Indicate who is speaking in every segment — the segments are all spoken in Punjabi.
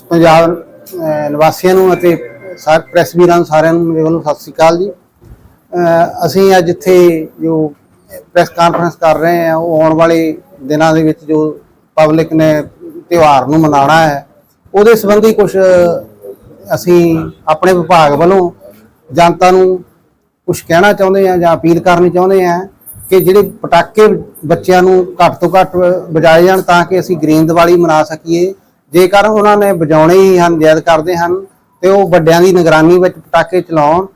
Speaker 1: ਪੰਜਾਬ ਨਿਵਾਸੀਆਂ ਨੂੰ ਅਤੇ ਸਾਰੇ ਪ੍ਰੈਸ ਵੀਰਾਂ ਨੂੰ ਸਾਰਿਆਂ ਨੂੰ ਮੇਰੇ ਵੱਲੋਂ ਸਤਿ ਸ੍ਰੀ ਅਕਾਲ ਜੀ। ਅਸੀਂ ਅੱਜ ਇੱਥੇ ਜੋ ਪ੍ਰੈਸ ਕਾਨਫਰੰਸ ਕਰ ਰਹੇ ਹਾਂ, ਉਹ ਆਉਣ ਵਾਲੇ ਦਿਨਾਂ ਦੇ ਵਿੱਚ ਜੋ ਪਬਲਿਕ ਨੇ ਤਿਉਹਾਰ ਨੂੰ ਮਨਾਉਣਾ ਹੈ, ਉਹਦੇ ਸੰਬੰਧੀ ਕੁਝ ਅਸੀਂ ਆਪਣੇ ਵਿਭਾਗ ਵੱਲੋਂ ਜਨਤਾ ਨੂੰ ਕੁਝ ਕਹਿਣਾ ਚਾਹੁੰਦੇ ਆ ਜਾਂ ਅਪੀਲ ਕਰਨੀ ਚਾਹੁੰਦੇ ਆ ਕਿ ਜਿਹੜੇ ਪਟਾਕੇ ਬੱਚਿਆਂ ਨੂੰ ਘੱਟ ਤੋਂ ਘੱਟ ਵਜਾਏ ਜਾਣ ਤਾਂ ਕਿ ਅਸੀਂ ਗ੍ਰੀਨ ਦੀਵਾਲੀ ਮਨਾ ਸਕੀਏ। ਜੇਕਰ ਉਹਨਾਂ ਨੇ ਵਜਾਉਣੇ ਹੀ ਹਨ, ਜੈਦ ਕਰਦੇ ਹਨ, ਤੇ ਉਹ ਵੱਡਿਆਂ ਦੀ ਨਿਗਰਾਨੀ ਵਿੱਚ ਪਟਾਕੇ ਚਲਾਉਣ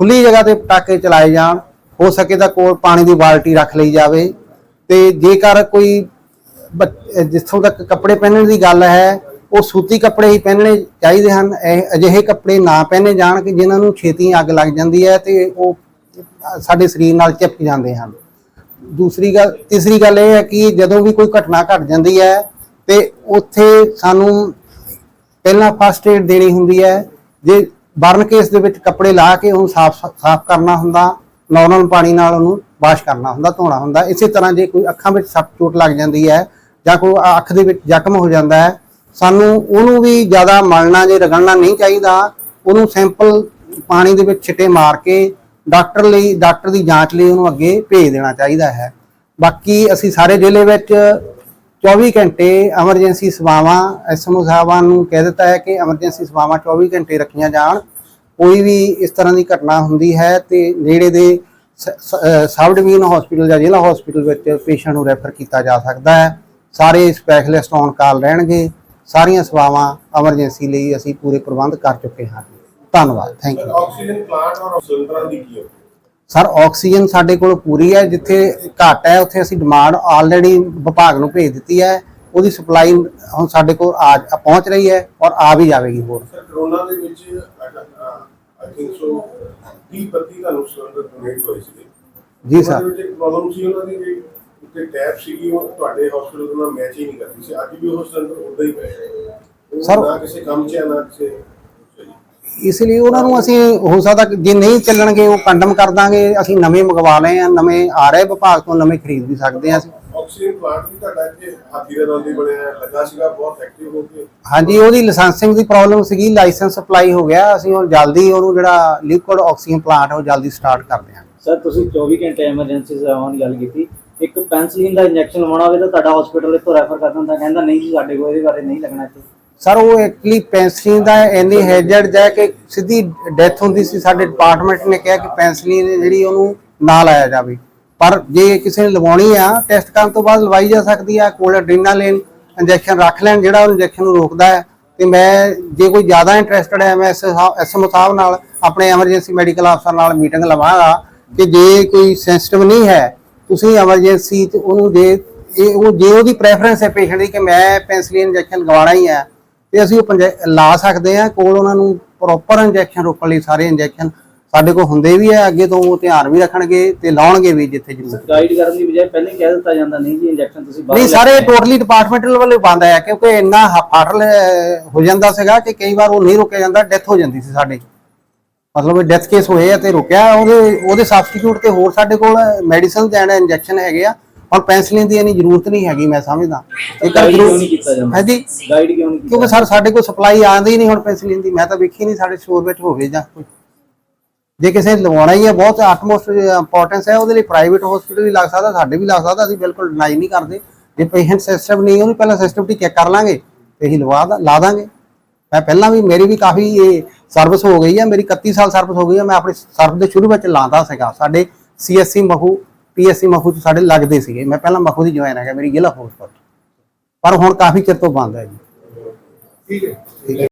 Speaker 1: ਖੁੱਲੀ ਜਗ੍ਹਾ ਤੇ ਪਟਾਕੇ ਚਲਾਏ ਜਾਣ, ਹੋ ਸਕੇ ਤਾਂ ਕੋਲ ਪਾਣੀ ਦੀ ਬਾਲਟੀ ਰੱਖ ਲਈ ਜਾਵੇ। ਤੇ ਜੇਕਰ ਕੋਈ ਬੱਚ- ਜਿੱਥੋਂ ਤੱਕ ਕੱਪੜੇ ਪਹਿਨਣ ਦੀ ਗੱਲ ਹੈ, ਉਹ ਸੂਤੀ ਕੱਪੜੇ ਹੀ ਪਹਿਨਣੇ ਚਾਹੀਦੇ ਹਨ। ਇਹ ਅਜਿਹੇ ਕੱਪੜੇ ਨਾ ਪਹਿਨੇ ਜਾਣ ਕਿ ਜਿਨ੍ਹਾਂ ਨੂੰ ਛੇਤੀ ਅੱਗ ਲੱਗ ਜਾਂਦੀ ਹੈ ਤੇ ਉਹ ਸਾਡੇ ਸਰੀਰ ਨਾਲ ਚਿਪਕ ਜਾਂਦੇ ਹਨ। ਦੂਸਰੀ ਗੱਲ, ਤੀਸਰੀ ਗੱਲ ਇਹ ਹੈ ਕਿ ਜਦੋਂ ਵੀ ਕੋਈ ਘਟਨਾ ਘਟ ਜਾਂਦੀ ਹੈ ਤੇ ਉੱਥੇ ਸਾਨੂੰ ਪਹਿਲਾਂ ਫਸਟ ਏਡ ਦੇਣੀ ਹੁੰਦੀ ਹੈ। ਜੇ ਬਰਨ ਕੇਸ ਦੇ ਵਿੱਚ ਕੱਪੜੇ ਲਾ ਕੇ ਉਹਨੂੰ ਸਾਫ਼ ਸਾਫ਼ ਕਰਨਾ ਹੁੰਦਾ ਨਾਰਮਲ ਪਾਣੀ ਨਾਲ ਉਹਨੂੰ ਵਾਸ਼ ਕਰਨਾ ਹੁੰਦਾ, ਧੋਣਾ ਹੁੰਦਾ, ਇਸੇ ਤਰ੍ਹਾਂ ਜੇ ਕੋਈ ਅੱਖਾਂ ਵਿੱਚ ਸੱਟ ਚੋਟ ਲੱਗ ਜਾਂਦੀ ਹੈ ਜਾਂ ਕੋਈ ਅੱਖ ਦੇ ਵਿੱਚ ਜ਼ਖਮ ਹੋ ਜਾਂਦਾ ਹੈ, ਸਾਨੂੰ ਉਹਨੂੰ ਵੀ ਜ਼ਿਆਦਾ ਮਲਣਾ ਜੇ ਰਗੜਨਾ ਨਹੀਂ ਚਾਹੀਦਾ। ਉਹਨੂੰ ਸੈਂਪਲ ਪਾਣੀ ਦੇ ਵਿੱਚ ਛਿੱਟੇ ਮਾਰ ਕੇ ਡਾਕਟਰ ਲਈ, ਡਾਕਟਰ ਦੀ ਜਾਂਚ ਲਈ ਉਹਨੂੰ ਅੱਗੇ ਭੇਜ ਦੇਣਾ ਚਾਹੀਦਾ ਹੈ। ਬਾਕੀ ਅਸੀਂ ਸਾਰੇ ਜ਼ਿਲ੍ਹੇ ਵਿੱਚ 24 ਘੰਟੇ ਐਮਰਜੈਂਸੀ ਸੇਵਾਵਾਂ ਐਸਐਮਓ ਸਾਹਿਬਾਨ ਨੂੰ ਕਹਿ ਦਿੱਤਾ ਹੈ ਕਿ ਐਮਰਜੈਂਸੀ ਸੇਵਾਵਾਂ 24 ਘੰਟੇ ਰੱਖੀਆਂ ਜਾਣ ਕੋਈ ਵੀ ਇਸ ਤਰ੍ਹਾਂ ਦੀ ਘਟਨਾ ਹੁੰਦੀ ਹੈ ਤੇ ਨੇੜੇ ਦੇ ਸਬ ਡਿਵੀਜ਼ਨ ਹਸਪੀਟਲ ਜਾਂ ਜ਼ਿਲ੍ਹਾ ਹਸਪੀਟਲ ਵਿੱਚ ਪੇਸ਼ੈਂਟ ਨੂੰ ਰੈਫਰ ਕੀਤਾ ਜਾ ਸਕਦਾ ਹੈ ਸਾਰੇ ਸਪੈਸ਼ਲਿਸਟ ਔਨ ਕਾਲ ਰਹਿਣਗੇ ਸਾਰੀਆਂ ਸੇਵਾਵਾਂ ਐਮਰਜੈਂਸੀ ਲਈ ਅਸੀਂ ਪੂਰੇ ਪ੍ਰਬੰਧ ਕਰ ਚੁੱਕੇ ਹਾਂ ਧੰਨਵਾਦ ਥੈਂਕ ਯੂ
Speaker 2: ਆਕਸੀਜਨ ਪਲਾਂਟ ਔਰ ਸਿਲੰਡਰਾਂ ਦੀ ਕੀ ਹੈ?
Speaker 1: ਸਰ ਆਕਸੀਜਨ ਸਾਡੇ ਕੋਲ ਪੂਰੀ ਹੈ ਜਿੱਥੇ ਘੱਟ ਹੈ ਉੱਥੇ ਅਸੀਂ ਡਿਮਾਂਡ ਆਲਰੇਡੀ ਵਿਭਾਗ ਨੂੰ ਭੇਜ ਦਿੱਤੀ ਹੈ। ਉਹਦੀ ਸਪਲਾਈ ਹੁਣ ਸਾਡੇ ਕੋਲ ਆ ਪਹੁੰਚ ਰਹੀ ਹੈ ਔਰ ਆ ਵੀ ਜਾਵੇਗੀ ਹੋਰ।
Speaker 2: ਸਰ ਕਰੋਨਾ ਦੇ ਵਿੱਚ ਆਈ ਥਿੰਕ ਸੋ 30 32 ਦਾ ਸਿਲੰਡਰ ਡੋਨੇਟ ਹੋਏ ਸੀਗੇ।
Speaker 1: ਜੀ ਸਰ।
Speaker 2: ਦੇ ਵਿੱਚ ਪ੍ਰੋਬਲਮ ਸੀ ਉਹਨਾਂ ਦੀ ਜਿਹੜੀ ਉੱਤੇ ਟੈਪ ਸੀਗੀ ਉਹ ਤੁਹਾਡੇ ਹਸਪੀਟਲ ਨਾਲ ਮੈਚ ਹੀ ਨਹੀਂ ਕਰਦੀ ਸੀ। ਅੱਜ ਵੀ ਉਹ ਸਿਲੰਡਰ ਉਦਾਂ ਹੀ
Speaker 1: Sir-
Speaker 2: ਸਰ ਨਾ ਕਿਸੇ ਕੰਮ 'ਚ ਨਾ ਕਿਸੇ
Speaker 1: ਇਸ ਲਈ ਉਹਨਾਂ ਨੂੰ ਅਸੀਂ ਹੋ ਸਕਦਾ ਕਿ ਜੇ ਨਹੀਂ ਚੱਲਣਗੇ ਉਹ ਕੰਡਮ ਕਰ ਦਾਂਗੇ ਅਸੀਂ ਨਵੇਂ ਮੰਗਵਾ ਲਏ ਆ ਨਵੇਂ ਆ ਰਹੇ ਵਿਭਾਗ ਤੋਂ ਨਵੇਂ ਖਰੀਦ ਵੀ ਸਕਦੇ ਆ ਅਸੀਂ।
Speaker 2: ਆਕਸੀਜਨ ਪਲਾਂਟ ਵੀ ਤੁਹਾਡਾ ਇੱਥੇ ਹਾਥੀ ਦੇ ਨਾਲ ਦੀ ਬਣਿਆ ਲੱਗਾ ਸੀਗਾ ਬਹੁਤ ਐਕਟਿਵ ਹੋ ਕੇ।
Speaker 1: ਹਾਂਜੀ ਉਹਦੀ ਲਾਇਸੈਂਸਿੰਗ ਦੀ ਪ੍ਰੋਬਲਮ ਸੀਗੀ ਲਾਇਸੈਂਸ ਅਪਲਾਈ ਹੋ ਗਿਆ ਅਸੀਂ ਹੁਣ ਜਲਦੀ ਉਹਨੂੰ ਜਿਹੜਾ ਲਿਕੁਇਡ ਆਕਸੀਜਨ ਪਲਾਂਟ ਉਹ ਜਲਦੀ ਸਟਾਰਟ ਕਰਦੇ ਹਾਂ।
Speaker 3: ਸਰ ਤੁਸੀਂ 24 ਘੰਟੇ ਐਮਰਜੈਂਸੀ ਸੇਵਾਵਾਂ ਦੀ ਗੱਲ ਕੀਤੀ। ਇੱਕ ਪੈਨਸਲਿਨ ਦਾ ਇੰਜੈਕਸ਼ਨ ਲਵਾਉਣਾ ਹੋਵੇ ਤਾਂ ਤੁਹਾਡਾ ਹਸਪੀਟਲ ਇੱਥੋਂ ਰੈਫਰ ਕਰ ਦਿੰਦਾ ਕਹਿੰਦਾ ਨਹੀਂ ਜੀ ਸਾਡੇ ਕੋਲ ਇਹਦੇ ਬਾਰੇ ਨਹੀਂ ਲੱਗਣਾ ਇੱਥੇ।
Speaker 1: ਸਰ, ਉਹ ਐਕਚੁਅਲੀ ਪੈਂਸਲੀਨ ਦਾ ਇੰਨੀ ਹੈਜਰਡ ਹੈ ਕਿ ਸਿੱਧੀ ਡੈਥ ਹੁੰਦੀ ਸੀ। ਸਾਡੇ ਡਿਪਾਰਟਮੈਂਟ ਨੇ ਕਿਹਾ ਕਿ ਪੈਂਸਲੀਨ ਜਿਹੜੀ ਉਹਨੂੰ ਨਾ ਲਾਇਆ ਜਾਵੇ। ਪਰ ਜੇ ਕਿਸੇ ਨੇ ਲਵਾਉਣੀ ਆ ਟੈਸਟ ਕਰਨ ਤੋਂ ਬਾਅਦ ਲਵਾਈ ਜਾ ਸਕਦੀ ਆ, ਕੋਲ ਐਡਰੀਨਾਲਿਨ ਇੰਜੈਕਸ਼ਨ ਰੱਖ ਲੈਣ, ਜਿਹੜਾ ਉਹ ਇੰਜੈਕਸ਼ਨ ਨੂੰ ਰੋਕਦਾ ਹੈ। ਤੇ ਮੈਂ, ਜੇ ਕੋਈ ਜ਼ਿਆਦਾ ਇੰਟਰਸਟਡ ਹੈ, ਮੈਂ ਐਸਐਮਓ ਸਾਹਿਬ ਨਾਲ ਆਪਣੇ ਐਮਰਜੈਂਸੀ ਮੈਡੀਕਲ ਅਫਸਰ ਨਾਲ ਮੀਟਿੰਗ ਲਵਾਂਗਾ ਕਿ ਜੇ ਕੋਈ ਸੈਂਸਿਟਿਵ ਨਹੀਂ ਹੈ, ਤੁਸੀਂ ਐਮਰਜੈਂਸੀ ਤੇ ਉਹਨੂੰ ਜੇ ਇਹ ਉਹ, ਜੇ ਉਹਦੀ ਪ੍ਰੈਫਰੈਂਸ ਹੈ ਪੇਸ਼ੈਂਟ ਦੀ ਕਿ ਮੈਂ ਪੈਂਸਲੀਨ ਇੰਜੈਕਸ਼ਨ ਲਗਵਾਉਣਾ ਹੀ ਹੈ ਤੇ ਅਸੀਂ ਉਹ ਲਾ ਸਕਦੇ ਹਾਂ ਕੋਲ ਉਹਨਾਂ ਨੂੰ ਪ੍ਰੋਪਰ ਇੰਜੈਕਸ਼ਨ ਰੋਕਣ ਲਈ ਸਾਰੇ ਇੰਜੈਕਸ਼ਨ ਸਾਡੇ ਕੋਲ ਹੁੰਦੇ ਵੀ ਹੈ ਅੱਗੇ ਤੋਂ ਉਹ ਧਿਆਨ ਵੀ ਰੱਖਣਗੇ ਤੇ ਲਾਉਣਗੇ ਵੀ ਜਿੱਥੇ ਜ਼ਰੂਰ
Speaker 3: ਗਾਈਡ ਕਰਨ ਦੀ ਬਜਾਏ ਪਹਿਲਾਂ ਹੀ ਕਹਿ ਦਿੱਤਾ ਜਾਂਦਾ ਨਹੀਂ ਜੀ ਇੰਜੈਕਸ਼ਨ ਤੁਸੀਂ ਬਾਹਰੋਂ
Speaker 1: ਨਹੀਂ ਸਾਰੇ। ਟੋਟਲੀ ਡਿਪਾਰਟਮੈਂਟਲ ਵੱਲੋਂ ਬੰਦ ਹੈ ਕਿਉਂਕਿ ਇੰਨਾ ਫਾਟਲ ਹੋ ਜਾਂਦਾ ਸੀਗਾ ਕਿ ਕਈ ਵਾਰ ਉਹ ਨਹੀਂ ਰੁਕਿਆ ਜਾਂਦਾ ਡੈਥ ਹੋ ਜਾਂਦੀ ਸੀ ਸਾਡੇ ਮਤਲਬ ਡੈਥ ਕੇਸ ਹੋਏ ਆ ਤੇ ਰੁਕਿਆ ਉਹਦੇ ਉਹਦੇ ਸਬਸਟੀਟਿਊਟ ਤੇ ਹੋਰ ਸਾਡੇ ਕੋਲ ਮੈਡੀਸਨ ਐਂਡ ਇੰਜੈਕਸ਼ਨ ਹੈਗੇ ਆ ਔਰ ਪੈਂਸਲਿਨ ਦੀ ਇੰਨੀ ਜ਼ਰੂਰਤ ਨਹੀਂ ਹੈਗੀ ਮੈਂ ਸਮਝਦਾ। ਜੇਕਰ
Speaker 3: ਗਾਈਡ ਕਿਉਂ ਨਹੀਂ ਕੀਤਾ ਜਾਂਦਾ?
Speaker 1: ਹਾਂਜੀ।
Speaker 3: ਗਾਈਡ ਕਿਉਂ ਨਹੀਂ
Speaker 1: ਕਿਉਂਕਿ ਸਰ ਸਾਡੇ ਕੋਲ ਸਪਲਾਈ ਆਉਂਦੀ ਹੀ ਨਹੀਂ ਹੁਣ ਪੈਂਸਲਿਨ ਦੀ। ਮੈਂ ਤਾਂ ਵੇਖੀ ਨਹੀਂ ਸਾਡੇ ਸਟੋਰ ਵਿੱਚ ਹੋਵੇ ਜਾਂ ਕੋਈ। ਜੇ ਕਿਸੇ ਲਵਾਉਣਾ ਹੀ ਹੈ ਬਹੁਤ ਆਟਮੋਸਟ ਇੰਪੋਰਟੈਂਸ ਹੈ ਉਹਦੇ ਲਈ ਪ੍ਰਾਈਵੇਟ ਹਸਪੀਟਲ ਵੀ ਲੱਗ ਸਕਦਾ ਸਾਡੇ ਵੀ ਲੱਗ ਸਕਦਾ ਅਸੀਂ ਬਿਲਕੁਲ ਡਿਨਾਈ ਨਹੀਂ ਕਰਦੇ। ਜੇ ਪੇਸ਼ੈਂਟ ਸਿਸਟਮ ਨਹੀਂ ਉਹਨੂੰ ਪਹਿਲਾਂ ਸਿਸਟਮ ਦੀ ਚੈੱਕ ਕਰ ਲਾਂਗੇ ਤੇ ਅਸੀਂ ਲਵਾ ਲਾ ਦਾਂਗੇ। ਮੈਂ ਪਹਿਲਾਂ ਵੀ ਮੇਰੀ ਵੀ ਕਾਫੀ ਇਹ ਸਰਵਿਸ ਹੋ ਗਈ ਹੈ ਮੇਰੀ 31 ਸਾਲ ਸਰਵਿਸ ਹੋ ਗਈ ਹੈ ਮੈਂ ਆਪਣੀ ਸਰਵਿਸ ਦੇ ਸ਼ੁਰੂ ਵਿੱਚ ਲਾਉਂਦਾ ਸੀਗਾ। ਸਾਡੇ ਸੀਐਸਸੀ ਮਹੂ ਪੀਐਸਸੀ ਮਹੂ ਚ ਸਾਡੇ ਲੱਗਦੇ ਸੀਗੇ। ਮੈਂ ਪਹਿਲਾਂ ਮਹੂ ਦੀ ਜੁਆਇਨ ਹੈਗਾ ਮੇਰੀ ਜ਼ਿਲ੍ਹਾ ਫੋਰਸ ਪਰ ਹੁਣ ਕਾਫੀ ਚਿਰ ਤੋਂ ਬੰਦ ਹੈ ਜੀ।
Speaker 2: ਠੀਕ ਹੈ।